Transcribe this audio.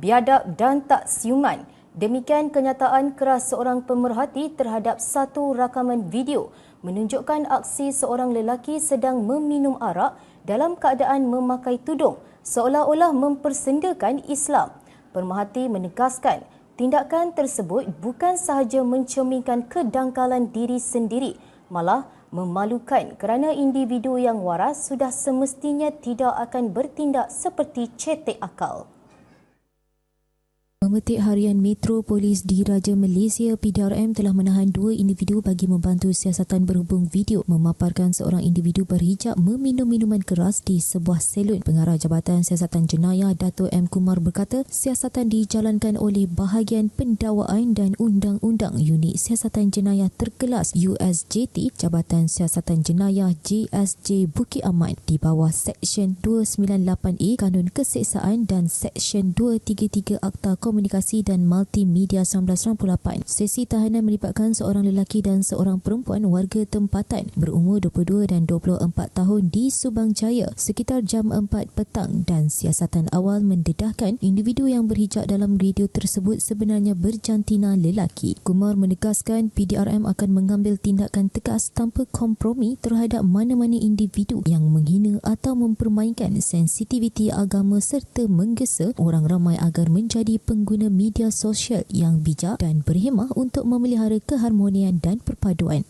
biadab dan tak siuman. Demikian kenyataan keras seorang pemerhati terhadap satu rakaman video menunjukkan aksi seorang lelaki sedang meminum arak dalam keadaan memakai tudung seolah-olah mempersendakan Islam. Pemerhati menegaskan tindakan tersebut bukan sahaja mencerminkan kedangkalan diri sendiri malah memalukan kerana individu yang waras sudah semestinya tidak akan bertindak seperti cetek akal. Pemetik Harian Metro Polis di Raja Malaysia PDRM telah menahan dua individu bagi membantu siasatan berhubung video memaparkan seorang individu berhijab meminum minuman keras di sebuah selun. Pengarah Jabatan Siasatan Jenayah Dato' M. Kumar berkata siasatan dijalankan oleh bahagian pendakwaan dan undang-undang unit siasatan jenayah terkelas USJT Jabatan Siasatan Jenayah JSJ Bukit Aman di bawah Seksyen 298A Kanun Keseksaan dan Seksyen 233 Akta Komunikasi Komunikasi dan Multimedia 1998. Sesi tahanan melibatkan seorang lelaki dan seorang perempuan warga tempatan berumur 22 dan 24 tahun di Subang Jaya sekitar jam 4 petang dan siasatan awal mendedahkan individu yang berhijab dalam video tersebut sebenarnya berjantina lelaki. Kumar menegaskan PDRM akan mengambil tindakan tegas tanpa kompromi terhadap mana-mana individu yang menghina atau mempermainkan sensitiviti agama serta menggesa orang ramai agar menjadi peng pengguna media sosial yang bijak dan berhemah untuk memelihara keharmonian dan perpaduan.